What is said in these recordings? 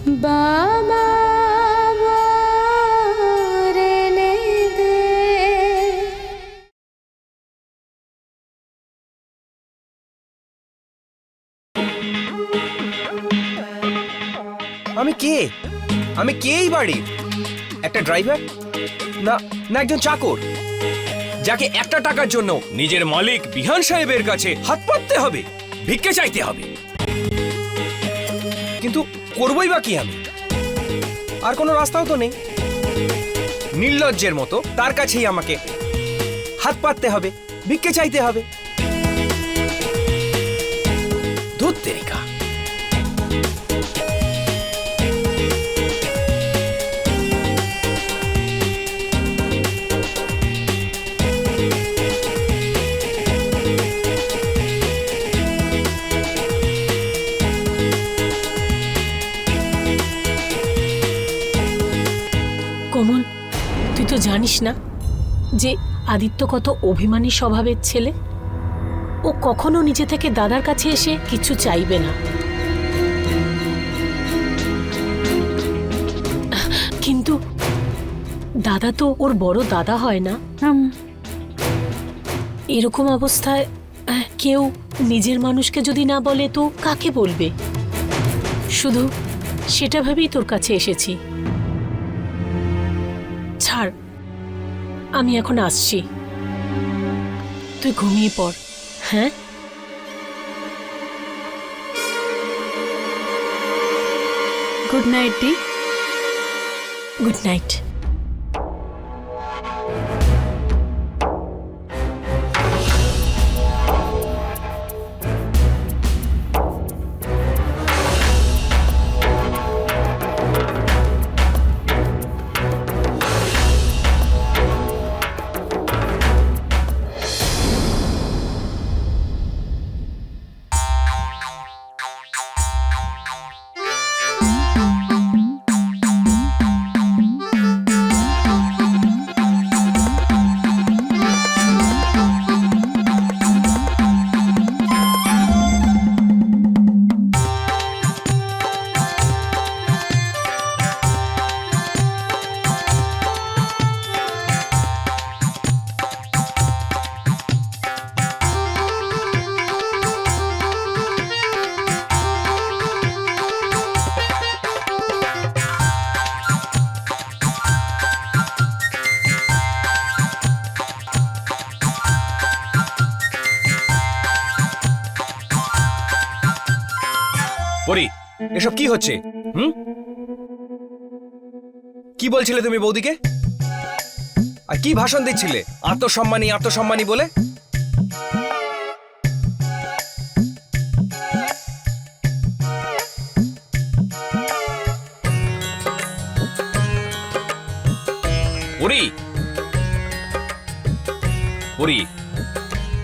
আমি কে? আমি কে এই বাড়ির একটা ড্রাইভার না না, একজন চাকর। যাকে একটা টাকার জন্য নিজের মালিক বিহান সাহেবের কাছে হাত পাততে হবে, ভিক্ষে চাইতে হবে। কিন্তু করবই বা কি আমি? আর কোনো রাস্তাও তো নেই। নির্লজ্জের মতো তার কাছেই আমাকে হাত পাততে হবে, ভিক্ষে চাইতে হবে। ধুত তেরিকা। জানিস না যে আদিত্য কত অভিমানী স্বভাবের ছেলে? ও কখনো নিজে থেকে দাদার কাছে এসে কিছু চাইবে না। কিন্তু দাদা তো ওর বড় দাদা হয় না। এরকম অবস্থায় কেউ নিজের মানুষকে যদি না বলে তো কাকে বলবে? শুধু সেটা ভেবেই তোর কাছে এসেছি। আমি এখন আসছি। তুই ঘুমিয়ে পড় হ্যাঁ? গুড নাইট দি গুড নাইট এসব কি হচ্ছে? হুম? কি বলছিলে তুমি বৌদিকে? আর কি ভাষণ দিচ্ছিলে? আত্মসম্মানী আত্মসম্মানী বলে?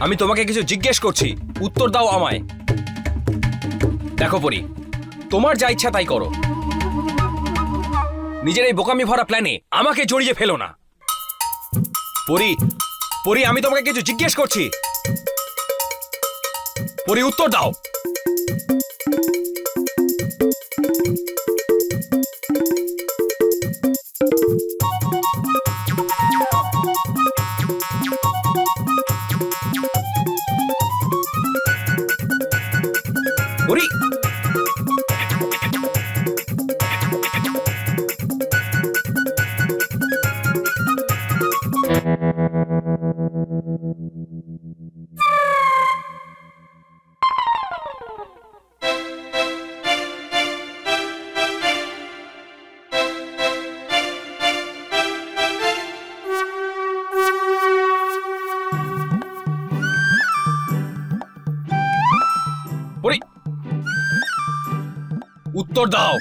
আমি তোমাকে কিছু জিজ্ঞেস করছি। উত্তর দাও আমায়। দেখো পরি। তোমার যা ইচ্ছা তাই করো। নিজের এই বোকামি ভরা প্ল্যানে আমাকে জড়িয়ে ফেলো না। পরি পরি, আমি তোমাকে কিছু জিজ্ঞেস করছি। পরি, উত্তর দাও। উত্তর দাও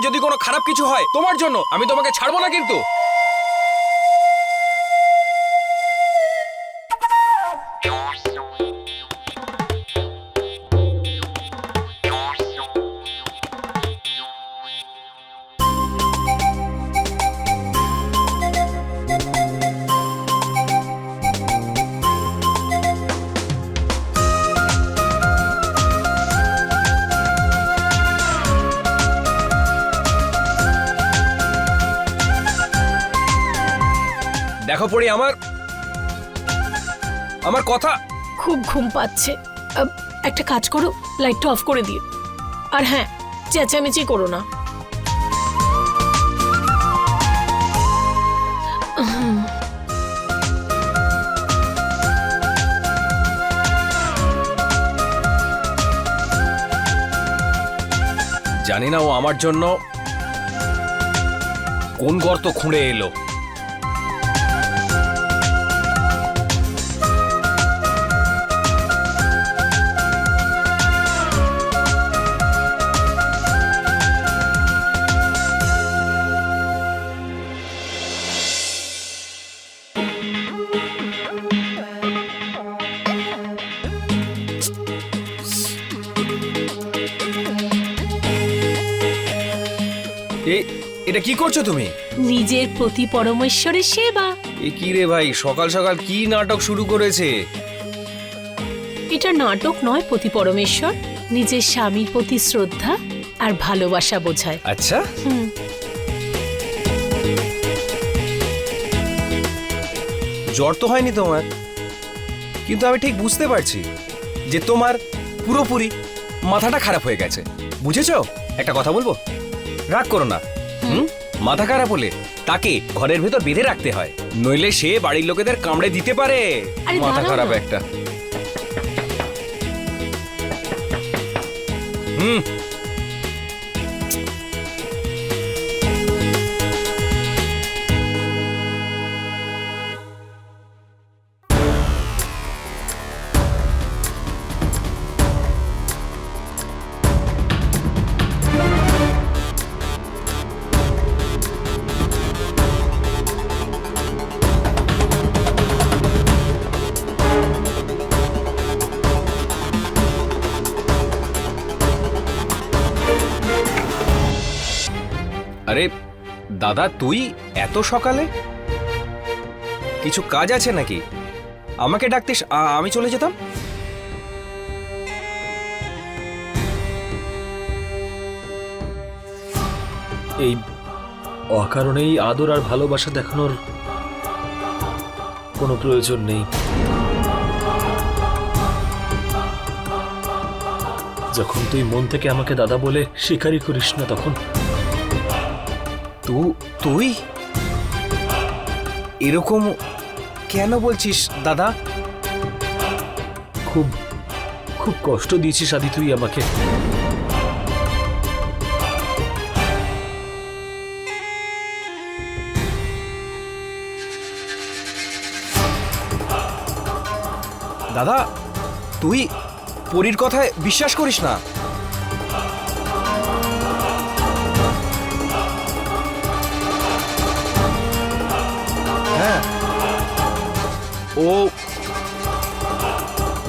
যদি কোনো খারাপ কিছু হয় তোমার জন্য আমি তোমাকে ছাড়বো না কিন্তু। দেখো পড়ি আমার আমার কথা খুব ঘুম পাচ্ছে। আব, একটা কাজ করো লাইটটা অফ করে দিও। আর হ্যাঁ চেঁচামেচি করো না। জানি না ও আমার জন্য কোন গর্ত খুঁড়ে এলো। এটা কি করছ তুমি? নিজের প্রতি পরমেশ্বরের সেবা। এ কি রে ভাই সকাল সকাল কি নাটক শুরু করেছে? এটা নাটক নয় প্রতি পরমেশ্বর নিজের স্বামীর প্রতি শ্রদ্ধা আর ভালোবাসা বোঝায়। আচ্ছা। হুম। জ্বর তো হয়নি তোমার কিন্তু আমি ঠিক বুঝতে পারছি যে তোমার পুরোপুরি মাথাটা খারাপ হয়ে গেছে। বুঝেছ? একটা কথা বলব? রাগ করো না। হুম? মাথা খারাপ হলে তাকে ঘরের ভেতর বেঁধে রাখতে হয়। নইলে সে বাড়ির লোকেদের কামড়ে দিতে পারে। আরে মাথা দাঁড়াও খারাপ না। একটা। হুম দাদা, তুই এত সকালে? কিছু কাজ আছে নাকি? আমাকে ডাকতিস আমি চলে যেতাম? এই অকারণেই আদর আর ভালোবাসা দেখানোর কোনো প্রয়োজন নেই। যখন তুই মন থেকে আমাকে দাদা বলে স্বীকারই করিস না তখন তুই? এরকম কেন বলছিস, দাদা? খুব খুব কষ্ট দিয়েছিস আদি তুই আমাকে। দাদা, তুই পরীর কথায় বিশ্বাস করিস না? ও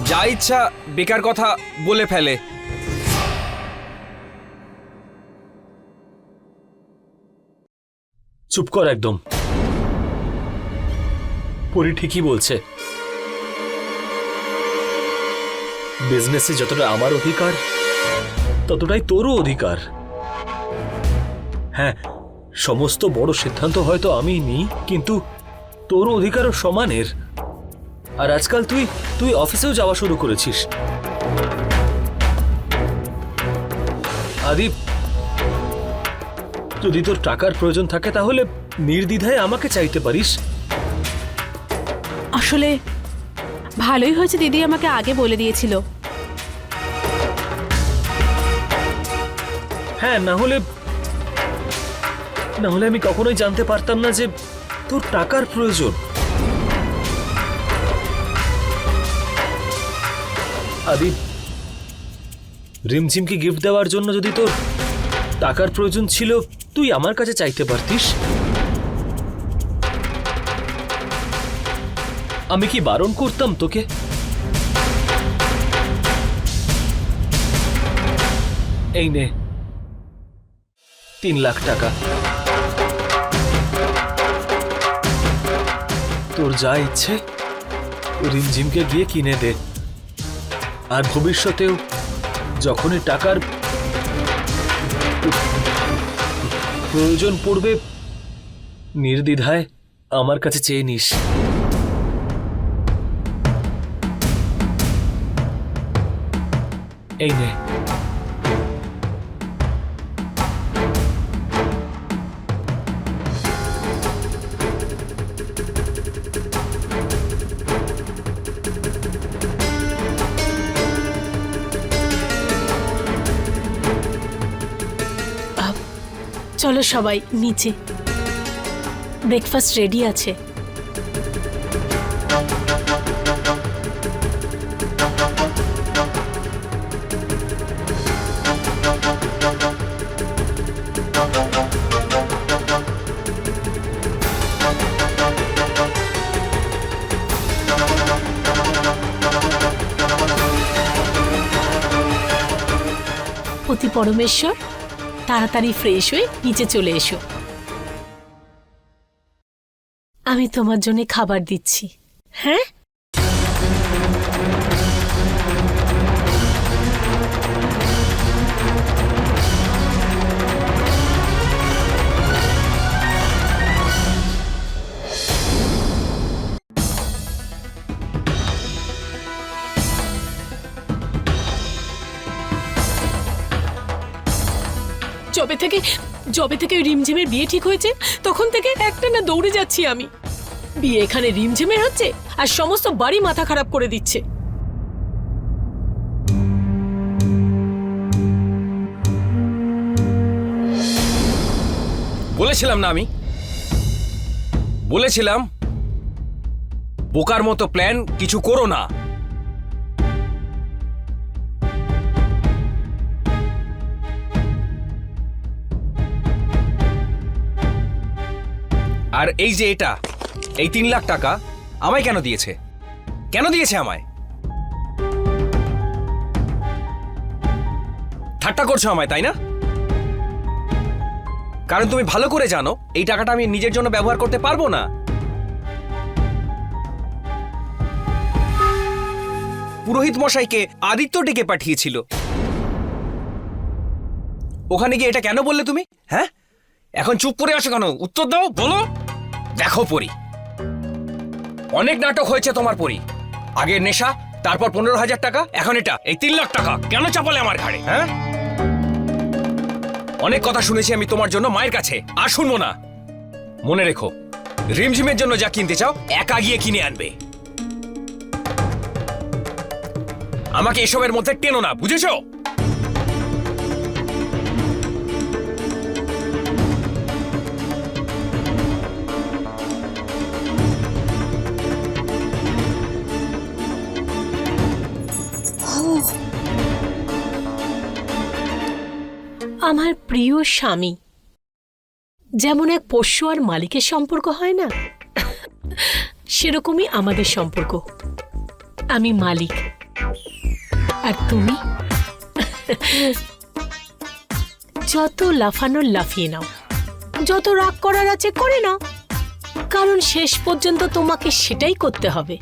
যা ইচ্ছা বেকার কথা বলে ফেলে। চুপ কর একদম। পরি ঠিকই বলছে। বিজনেসে যতটা আমার অধিকার, ততটাই তোরও অধিকার। হ্যাঁ সমস্ত বড় সিদ্ধান্ত হয়তো আমি নিই, কিন্তু তোরও অধিকারও সমানের। আর আজকাল তুই তুই অফিসেও যাওয়া শুরু করেছিস। আদিপ যদি তোর টাকার প্রয়োজন থাকে তাহলে নির্দ্বিধায় আমাকে চাইতে পারিস। আসলে ভালোই হয়েছে দিদি আমাকে আগে বলে দিয়েছিল। হ্যাঁ না হলে না হলে আমি কখনোই জানতে পারতাম না যে তোর টাকার প্রয়োজন। আদি রিমঝিমকে গিফট দেওয়ার জন্য যদি তোর টাকার প্রয়োজন ছিল, তুই আমার কাছে চাইতে পারতিস। আমি কি বারণ করতাম তোকে? এই নে, তিন লাখ টাকা। তোর যা ইচ্ছে, রিমঝিমকে গিয়ে কিনে দে। আর ভবিষ্যতেও যখনই টাকার প্রয়োজন পড়বে নির্দ্বিধায় আমার কাছে চেয়ে নিস। এই নে। চলো সবাই নিচে। ব্রেকফাস্ট রেডি আছে। পতি পরমেশ্বর তাড়াতাড়ি ফ্রেশ হয়ে নিচে চলে এসো। আমি তোমার জন্য খাবার দিচ্ছি। হ্যাঁ? যবে থেকে যবে থেকে রিমঝিমের বিয়ে ঠিক হয়েছে, তখন থেকে একটা না দৌড়ে যাচ্ছি আমি। বিয়ে এখানে রিমঝিমের হচ্ছে, আর সমস্ত বাড়ি মাথা খারাপ করে দিচ্ছে। বলেছিলাম না আমি? বলেছিলাম, বোকার মতো প্ল্যান কিছু করো না। আর এই যে এটা, এই তিন লাখ টাকা আমায় কেন দিয়েছে? কেন দিয়েছে আমায়? ঠাট্টা করছ আমায়, তাই না? কারণ তুমি ভালো করে জানো, এই টাকাটা আমি নিজের জন্য ব্যবহার করতে পারব না। পুরোহিত মশাইকে আদিত্য ডেকে পাঠিয়েছিল। ওখানে গিয়ে এটা কেন বললে তুমি? হ্যাঁ? এখন চুপ করে আসো কেন? উত্তর দাও, বলো। দেখো পরি। অনেক নাটক হয়েছে তোমার পরি। আগের নেশা, তারপর পনেরো হাজার টাকা, এখন এটা। এই তিন লাখ টাকা, কেন চাপালে আমার ঘাড়ে? হ্যাঁ? অনেক কথা শুনেছি আমি তোমার জন্য মায়ের কাছে। আর শুনব না। মনে রেখো, রিমঝিমের জন্য যা কিনতে চাও, একা গিয়ে কিনে আনবে। আমাকে এসবের মধ্যে টেনো না, বুঝেছ? আমার প্রিয় স্বামী। যেমন এক পোষ্য আর মালিকের সম্পর্ক হয় না, সেরকমই আমাদের সম্পর্ক। আমি মালিক। আর তুমি? যত লাফানোর লাফিয়ে নাও, যত রাগ করার আছে করে নাও। কারণ শেষ পর্যন্ত তোমাকে সেটাই করতে হবে,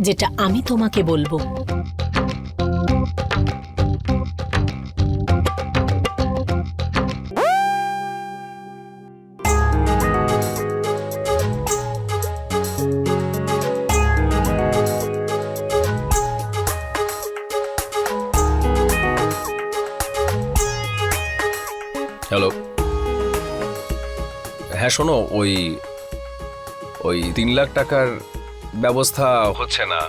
যেটা আমি তোমাকে বলব। হ্যাঁ শোনো ওই ওই তিন লাখ টাকার ব্যবস্থা হচ্ছে না।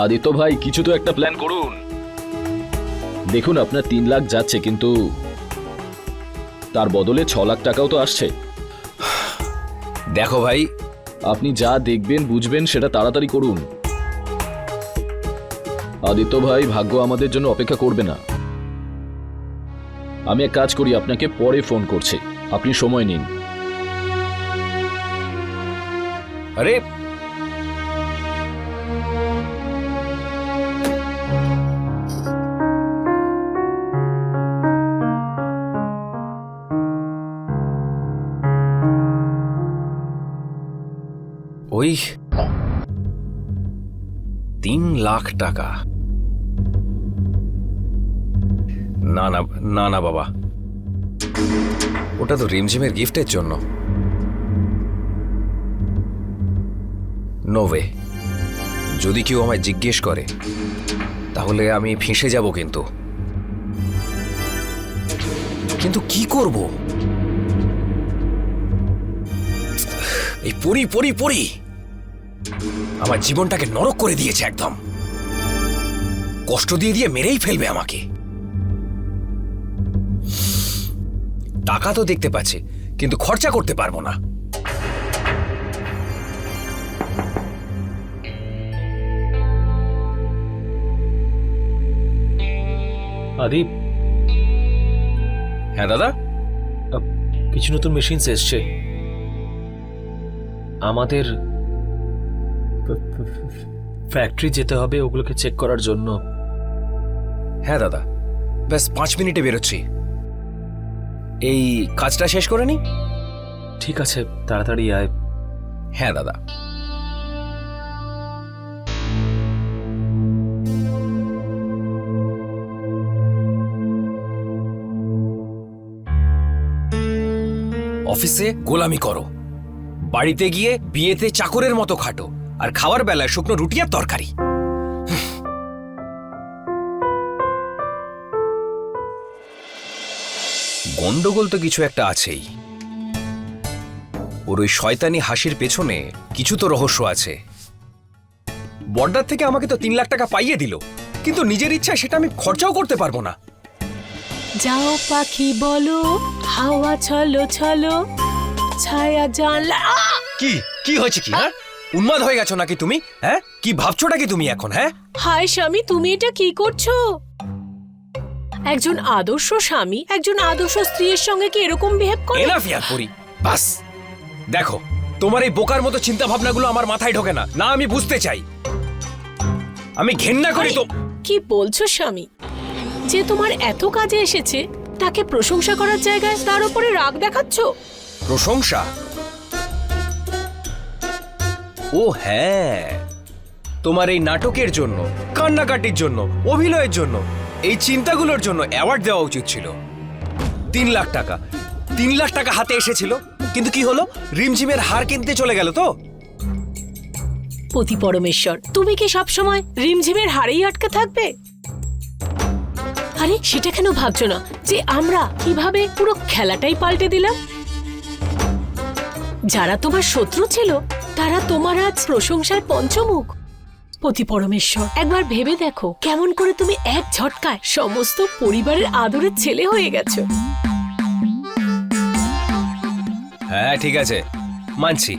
আদিত্য ভাই কিছু তো একটা প্ল্যান করুন। দেখুন আপনার তিন লাখ যাচ্ছে কিন্তু তার বদলে ছ লাখ টাকাও তো আসছে। দেখো ভাই। আপনি যা দেখবেন বুঝবেন সেটা তাড়াতাড়ি করুন। আদিত্য ভাই ভাগ্য আমাদের জন্য অপেক্ষা করবে না। আমি এক কাজ করি আপনাকে পরে ফোন করছি। আপনি সময় নিন। আরে। ওই তিন লাখ টাকা। না না না না বাবা। ওটা তো রিমঝিমের গিফটের জন্য। নোভে যদি কেউ আমায় জিজ্ঞেস করে, তাহলে আমি ফেঁসে যাব কিন্তু। কিন্তু কি করব? এই পরি পরি পরি! আমার জীবনটাকে নরক করে দিয়েছে একদম। কষ্ট দিয়ে দিয়ে মেরেই ফেলবে আমাকে। টাকা তো দেখতে পাচ্ছে, কিন্তু খরচা করতে পারব না। আদি? হ্যাঁ দাদা? কিছু নতুন মেশিনস এসছে। আমাদের ফ্যাক্টরি যেতে হবে ওগুলোকে চেক করার জন্য। হ্যাঁ দাদা। ব্যাস পাঁচ মিনিটে বেরোচ্ছি। এই কাজটা শেষ করে নি? ঠিক আছে তাড়াতাড়ি আয়। হ্যাঁ দাদা। অফিসে গোলামি করো। বাড়িতে গিয়ে বিয়েতে চাকরের মতো খাটো, আর খাওয়ার বেলায় শুকনো রুটি আর তরকারি। গন্ডগোল তো কিছু একটা আছেই। ওর ওই শয়তানি হাসির পেছনে কিছু তো রহস্য আছে। বর্ডার থেকে আমাকে তো তিন লাখ টাকা পাইয়ে দিল, কিন্তু নিজের ইচ্ছায় সেটা আমি খরচাও করতে পারব না। যাও পাখি বলো হাওয়া ছলো ছলো ছায়া জানলা কি? কি হয়েছে কি হ্যাঁ? উন্মাদ হয়ে গেছো নাকি তুমি? হ্যাঁ? কি ভাবছোটা কি তুমি এখন হ্যাঁ? হায় স্বামী তুমি এটা কি করছ? একজন আদর্শ স্বামী একজন আদর্শ স্ত্রীর সঙ্গে কি এরকম বিহেভ করে? এনাফ ইয়ার করি বাস। দেখো তোমার এই বোকার মতো চিন্তা ভাবনাগুলো আমার মাথায় ঢোকে না। না আমি বুঝতে চাই। আমি ঘেন্না করি তো কি বলছো স্বামী? যে তোমার এত কাজে এসেছে তাকে প্রশংসা করার জায়গায় তার উপরে রাগ দেখাচ্ছ? প্রশংসা? ও হ্যাঁ। তোমার এই নাটকের জন্য কান্নাকাটির জন্য অভিনয়ের জন্য এই চিন্তাগুলোর জন্য অ্যাওয়ার্ড দেওয়া উচিত ছিল। তিন লাখ টাকা। তিন লাখ টাকা হাতে এসেছিল কিন্তু কি হলো? রিমঝিমের হার কিনতে চলে গেল তো? পতি পরমেশ্বর তুমি কি সবসময় রিমঝিমের হারেই আটকে থাকবে? আরে সেটা কেন ভাবছ না? যে আমরা কীভাবে পুরো খেলাটাই পাল্টে দিলাম? যারা তোমার শত্রু ছিল, তারা তোমার আজ প্রশংসায় পঞ্চমুখ। পতি পরমেশ্বর, একবার ভেবে দেখো কেমন করে তুমি এক ঝটকায় সমস্ত পরিবারের আদরের ছেলে হয়ে গেছো। হ্যাঁ ঠিক আছে। মানছি।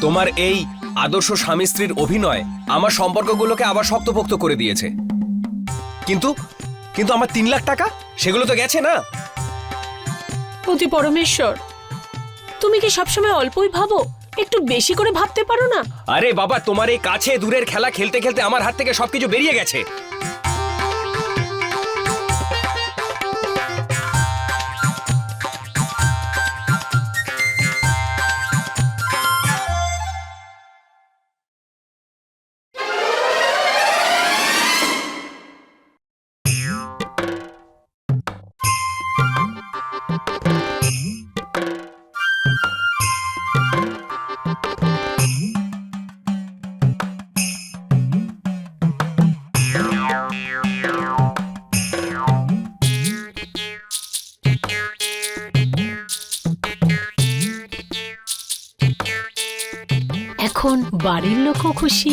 তোমার এই আদর্শ স্বামী স্ত্রীর অভিনয় আমার সম্পর্কগুলোকে আবার শক্তপোক্ত করে দিয়েছে। কিন্তু কিন্তু আমার তিন লাখ টাকা? সেগুলো তো গেছে না। অতি পরমেশ্বর তুমি কি সবসময় অল্পই ভাবো? একটু বেশি করে ভাবতে পারো না? আরে বাবা তোমার এই কাছে দূরের খেলা খেলতে খেলতে আমার হাত থেকে সবকিছু বেরিয়ে গেছে। বাড়ির লোকও খুশি,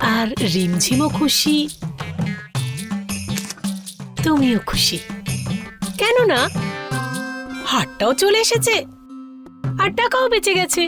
আর রিমঝিমও খুশি। তুমিও খুশি। কেননা, হাটটাও চলে এসেছে, আর টাকাও বেঁচে গেছে।